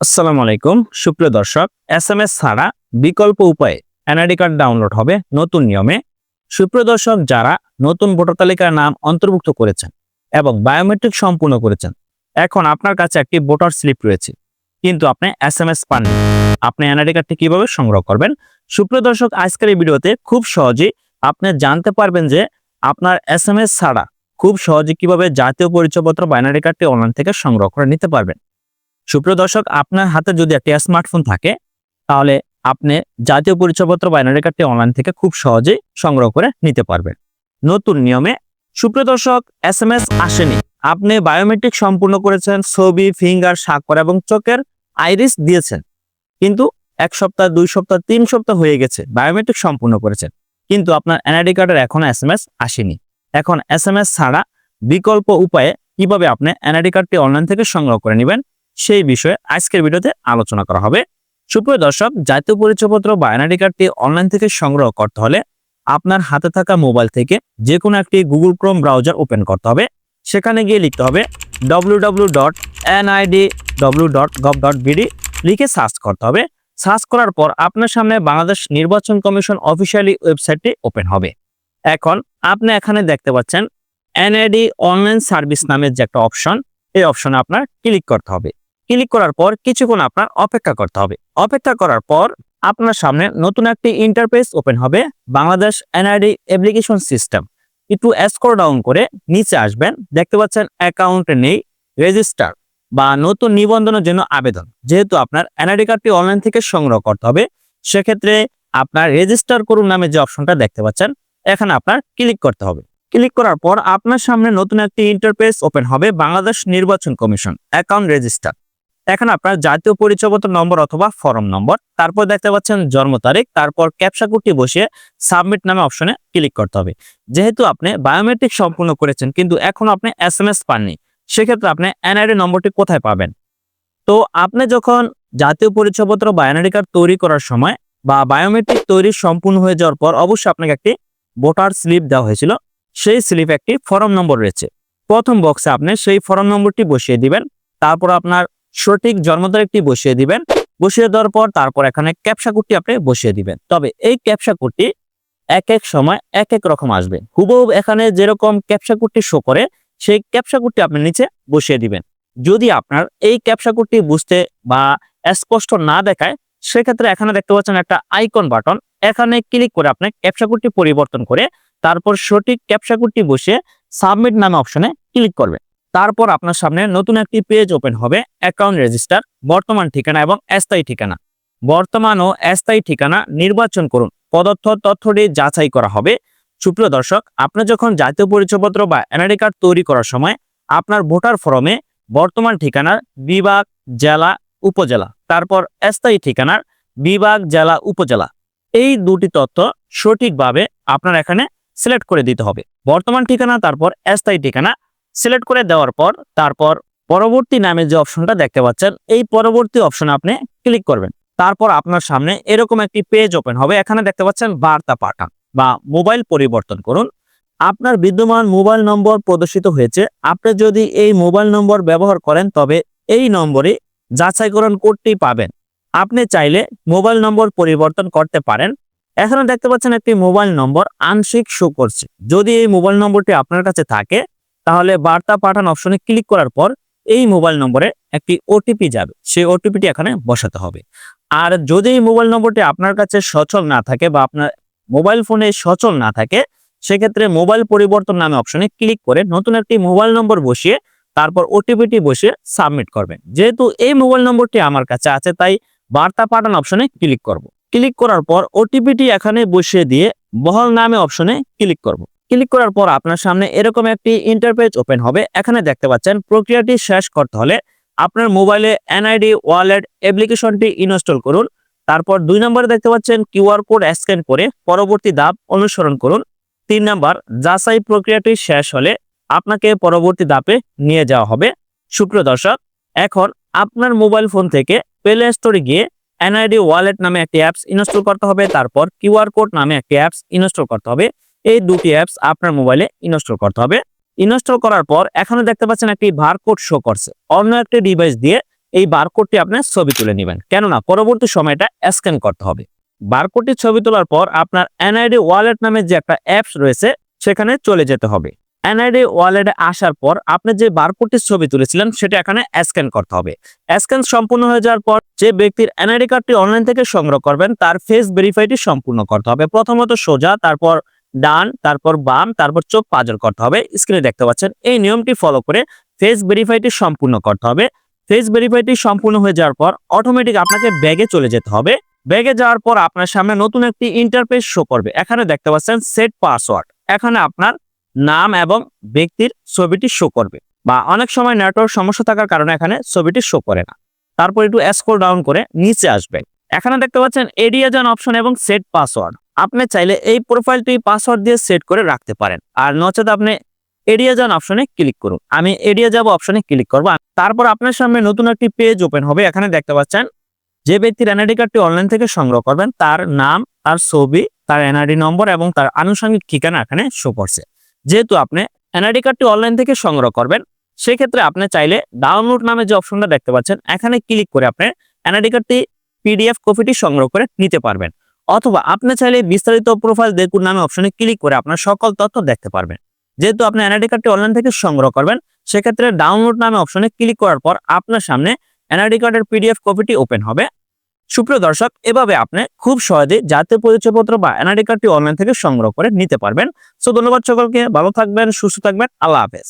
আসসালামু আলাইকুম, সুপ্রিয় দর্শক, এস এম এস ছাড়া বিকল্প উপায়ে এনআইডি কার্ড ডাউনলোড হবে নতুন নিয়মে। সুপ্রিয় দর্শক, যারা নতুন ভোটার তালিকার নাম অন্তর্ভুক্ত করেছেন এবং বায়োমেট্রিক সম্পূর্ণ করেছেন, এখন আপনার কাছে একটি ভোটার স্লিপ রয়েছে। কিন্তু আপনি এস এম এস পাননি। আপনি এনআইডি কার্ডটি কীভাবে সংগ্রহ করবেন? সুপ্রিয় দর্শক, আজকের এই ভিডিওতে খুব সহজেই আপনি জানতে পারবেন যে আপনার এস এম এস ছাড়া খুব সহজে কীভাবে জাতীয় পরিচয়পত্র বা এনআইডি কার্ডটি অনলাইন থেকে সংগ্রহ করে নিতে পারবেন। সুপ্রিয় দর্শক, আপনার হাতে যদি একটি স্মার্টফোন থাকে, তাহলে আপনি জাতীয় পরিচয়পত্র বা এনআইডি কার্ডটি অনলাইন থেকে খুব সহজেই সংগ্রহ করে নিতে পারবেন। নতুন নিয়মে, সুপ্রিয় দর্শক এস এম এস আসেনি। আপনি বায়োমেট্রিক সম্পূর্ণ করেছেন, ছবি ফিঙ্গার স্বাক্ষর এবং চোখের আইরিস দিয়েছেন। কিন্তু এক সপ্তাহ, দুই সপ্তাহ, তিন সপ্তাহ হয়ে গেছে বায়োমেট্রিক সম্পূর্ণ করেছেন। কিন্তু আপনার এনআইডি কার্ডের এখনও এস এম এস আসেনি। এখন এস এম এস ছাড়া বিকল্প উপায়ে কীভাবে আপনি এনআইডি কার্ডটি অনলাইন থেকে সংগ্রহ করে নেবেন সেই বিষয়ে আজকের ভিডিওতে আলোচনা করা হবে। সুপ্রিয় দর্শক, জাতীয় পরিচয়পত্র বা এনআইডি কার্ডটি অনলাইন থেকে সংগ্রহ করতে হলে আপনার হাতে থাকা মোবাইল থেকে যে কোনো একটি গুগল ক্রোম ব্রাউজার ওপেন করতে হবে। সেখানে গিয়ে লিখতে হবে www.nidw.gov.bd লিখে সার্চ করতে হবে। সার্চ করার পর আপনার সামনে বাংলাদেশ নির্বাচন কমিশন অফিসিয়ালি ওয়েবসাইটটি ওপেন হবে। এখন আপনি এখানে দেখতে পাচ্ছেন এনআইডি অনলাইন সার্ভিস নামের যে একটা অপশন, এই অপশনে আপনার ক্লিক করতে হবে। ক্লিক করার পর কিছুক্ষণ আপনার অপেক্ষা করতে হবে। অপেক্ষা করার পর আপনার সামনে নতুন একটি ইন্টারফেস ওপেন হবে, বাংলাদেশ এনআইডি অ্যাপ্লিকেশন সিস্টেম একটু স্ক্রল ডাউন করে নিচে আসবেন, দেখতে পাচ্ছেন অ্যাকাউন্টে নেই রেজিস্টার বা নতুন নিবন্ধনের জন্য আবেদন। যেহেতু আপনার এনআইডি কার্ডটি অনলাইন থেকে সংগ্রহ করতে হবে, সেক্ষেত্রে আপনার রেজিস্টার করুন নামে যে অপশনটা দেখতে পাচ্ছেন, এখানে আপনার ক্লিক করতে হবে। ক্লিক করার পর আপনার সামনে নতুন একটি ইন্টারফেস ওপেন হবে, বাংলাদেশ নির্বাচন কমিশন অ্যাকাউন্ট রেজিস্টার এখানে আপনার জাতীয় পরিচয়পত্র নম্বর অথবা ফর্ম নম্বর, তারপর দেখতে পাচ্ছেন জন্ম তারিখ, তারপর ক্যাপসা কোডটি বসিয়ে সাবমিট নামে অপশনে ক্লিক করতে হবে। যেহেতু আপনি বায়োমেট্রিক সম্পূর্ণ করেছেন, কিন্তু এখন আপনি এস এম এস পাননি, সেক্ষেত্রে আপনি এনআইডি নম্বরটি কোথায় পাবেন? তো আপনি যখন জাতীয় পরিচয়পত্র বা এনআইডি কার্ড তৈরি করার সময় বা বায়োমেট্রিক তৈরি সম্পূর্ণ হয়ে যাওয়ার পর অবশ্যই আপনাকে একটি ভোটার স্লিপ দেওয়া হয়েছিল, সেই স্লিপ একটি ফর্ম নম্বর রয়েছে। প্রথম বক্সে আপনি সেই ফর্ম নম্বরটি বসিয়ে দিবেন, তারপর আপনার সঠিক জন্ম তারিখটি বসিয়ে দিবেন। বসিয়ে দেওয়ার পর তারপর এখানে ক্যাপসা কোডটি আপনি বসিয়ে দিবেন। তবে এই ক্যাপসা কোডটি এক এক সময় এক এক রকম আসবে। হুবহু এখানে যেরকম ক্যাপসা কোডটি শো করে, সেই ক্যাপসা কোডটি আপনি নিচে বসিয়ে দিবেন। যদি আপনার এই ক্যাপসা কোডটি বুঝতে বা স্পষ্ট না দেখায়, সেক্ষেত্রে এখানে দেখতে পাচ্ছেন একটা আইকন বাটন এখানে ক্লিক করে আপনি ক্যাপসা কোডটি পরিবর্তন করে তারপর সঠিক ক্যাপসা কোডটি বসিয়ে সাবমিট নামে অপশনে ক্লিক করবেন। তারপর আপনার সামনে নতুন একটি পেজ ওপেন হবে অ্যাকাউন্ট রেজিস্টার বর্তমান ঠিকানা এবং স্থায়ী ঠিকানা। বর্তমান ও স্থায়ী ঠিকানা নির্বাচন করুন। পদার্থ তথ্যটি যাচাই করা হবে। সুপ্রিয় দর্শক, আপনি যখন জাতীয় পরিচয়পত্র বা এনআইডি কার্ড তৈরি করার সময় আপনার ভোটার ফর্মে বর্তমান ঠিকানার বিভাগ, জেলা, উপজেলা, তারপর স্থায়ী ঠিকানার বিভাগ, জেলা, উপজেলা, এই দুটি তথ্য সঠিকভাবে আপনার এখানে সিলেক্ট করে দিতে হবে। বর্তমান ঠিকানা, তারপর স্থায়ী ঠিকানা সিলেক্ট করে দেওয়ার পর, তারপর পরবর্তী নামে যে অপশনটা দেখতে পাচ্ছেন, এই পরবর্তী অপশনে আপনি ক্লিক করবেন। তারপর আপনার সামনে এরকম একটি পেজ ওপেন হবে। এখানে দেখতে পাচ্ছেন বার্তা পাঠান বা মোবাইল পরিবর্তন করুন। আপনার বিদ্যমান মোবাইল নম্বর প্রদর্শিত হয়েছে। আপনি যদি এই মোবাইল নম্বর ব্যবহার করেন, তবে এই নম্বরে যাচাইকরণ কোডটি পাবেন। আপনি চাইলে মোবাইল নম্বর পরিবর্তন করতে পারেন। এখানে দেখতে পাচ্ছেন একটি মোবাইল নম্বর আংশিক শো করছে। যদি এই মোবাইল নম্বরটি আপনার কাছে থাকে তাহলে বার্তা পাঠান অপশনে ক্লিক করার পর এই মোবাইল নম্বরে একটি ওটিপি যাবে। সেই ওটিপিটি এখানে বসাতে হবে। আর যদি এই মোবাইল নম্বরটি আপনার কাছে সচল না থাকে বা আপনার মোবাইল ফোনে সচল না থাকে, সেক্ষেত্রে মোবাইল পরিবর্তন নামে অপশনে ক্লিক করে নতুন একটি মোবাইল নম্বর বসিয়ে তারপর ওটিপিটি বসিয়ে সাবমিট করবেন। যেহেতু এই মোবাইল নম্বরটি আমার কাছে আছে, তাই বার্তা পাঠান অপশনে ক্লিক করব। ক্লিক করার পর ওটিপিটি এখানে বসিয়ে দিয়ে বহল নামে অপশনে ক্লিক করব। ক্লিক করার পর আপনার সামনে এরকম একটি ইন্টারপেজ ওপেন হবে। এখানে দেখতে পাচ্ছেন প্রক্রিয়াটি শেষ করতে হলে আপনার মোবাইলে এনআইডি ওয়ালেট অ্যাপ্লিকেশনটি ইনস্টল করুন। তারপর দুই নম্বরে দেখতে পাচ্ছেন কিউআর কোড স্ক্যান করে পরবর্তী ধাপ অনুসরণ করুন। তিন নাম্বার, যাচাই প্রক্রিয়াটি শেষ হলে আপনাকে পরবর্তী ধাপে নিয়ে যাওয়া হবে। সুপ্রিয় দর্শক, এখন আপনার মোবাইল ফোন থেকে প্লে স্টোরে গিয়ে এনআইডি ওয়ালেট নামে একটি অ্যাপস ইনস্টল করতে হবে। তারপর কিউআর কোড নামে একটি অ্যাপস ইনস্টল করতে হবে। এই দুটি অ্যাপস আপনার মোবাইলে ইনস্টল করতে হবে। ইনস্টল করার পর এখানে দেখতে পাচ্ছেন একটি বারকোড শো করছে। অন্য একটি ডিভাইস দিয়ে এই বারকোডটি আপনার ছবি তুলে নেবেন। কেননা পরবর্তী সময়টা স্ক্যান করতে হবে। বারকোডটি ছবি তোলার পর আপনার এনআইডি ওয়ালেট নামে যে একটা অ্যাপস রয়েছে, সেখানে চলে যেতে হবে। এনআইডি ওয়ালেটে আসার পর আপনি যে বারকোডটির ছবি তুলেছিলেন, সেটা এখানে স্ক্যান করতে হবে। স্ক্যান সম্পূর্ণ হয়ে যাওয়ার পর যে ব্যক্তির এনআইডি কার্ডটি অনলাইন থেকে সংগ্রহ করবেন, তার ফেস ভেরিফাইটি সম্পূর্ণ করতে হবে। প্রথমত সোজা, তারপর ডান, তারপর বাম, তারপর চোখ পাজর করতে হবে। স্ক্রিনে দেখতে পাচ্ছেন, এই নিয়মটি ফলো করে ফেস ভেরিফাইটি সম্পূর্ণ করতে হবে। ফেস ভেরিফাইটি সম্পূর্ণ হয়ে যাওয়ার পর অটোমেটিক আপনাকে ব্যাগে চলে যেতে হবে। ব্যাগে যাওয়ার পর আপনার সামনে নতুন একটি ইন্টারফেস শো করবে। এখানে দেখতে পাচ্ছেন সেট পাসওয়ার্ড এখানে আপনার নাম এবং ব্যক্তির ছবিটি শো করবে বা অনেক সময় নেটওয়ার্ক সমস্যা থাকার কারণে এখানে ছবিটি শো করে না। তারপর একটু স্ক্রল ডাউন করে নিচে আসবেন। এখানে দেখতে পাচ্ছেন এরিয়া জান অপশন এবং সেট পাসওয়ার্ড আপনি চাইলে এই প্রোফাইলটি পাসওয়ার্ড দিয়ে সেট করে রাখতে পারেন। আর নচেত আপনি এরিয়া যান অপশনে ক্লিক করুন। আমি এরিয়া যাব অপশনে ক্লিক করব। তারপর আপনার সামনে নতুন একটি পেজ ওপেন হবে। এখানে দেখতে পাচ্ছেন, যে ব্যক্তির এনআইডি কার্ডটি অনলাইন থেকে সংগ্রহ করবেন, তার নাম, তার ছবি, তার এনআইডি নম্বর এবং তার আনুষঙ্গিক ঠিকানা এখানে শো করছে। যেহেতু আপনি এনআইডি কার্ডটি অনলাইন থেকে সংগ্রহ করবেন, সেক্ষেত্রে আপনি চাইলে ডাউনলোড নামে যে অপশনটা দেখতে পাচ্ছেন, এখানে ক্লিক করে আপনি এনআইডি কার্ডটি পিডিএফ কপিটি সংগ্রহ করে নিতে পারবেন। অথবা আপনি চাইলে বিস্তারিত প্রোফাইল দেখুন নামে অপশনে ক্লিক করে আপনার সকল তথ্য দেখতে পারবেন। যেহেতু আপনি এনআইডি কার্ডটি অনলাইন থেকে সংগ্রহ করবেন, সেক্ষেত্রে ডাউনলোড নামে অপশনে ক্লিক করার পর আপনার সামনে এনআইডি কার্ডের পিডিএফ কপিটি ওপেন হবে। সুপ্রিয় দর্শক, এভাবে আপনি খুব সহজে জাতীয় পরিচয়পত্র বা এনআইডি কার্ডটি অনলাইন থেকে সংগ্রহ করে নিতে পারবেন। সো ধন্যবাদ সকলকে, ভালো থাকবেন, সুস্থ থাকবেন, আল্লাহ হাফেজ।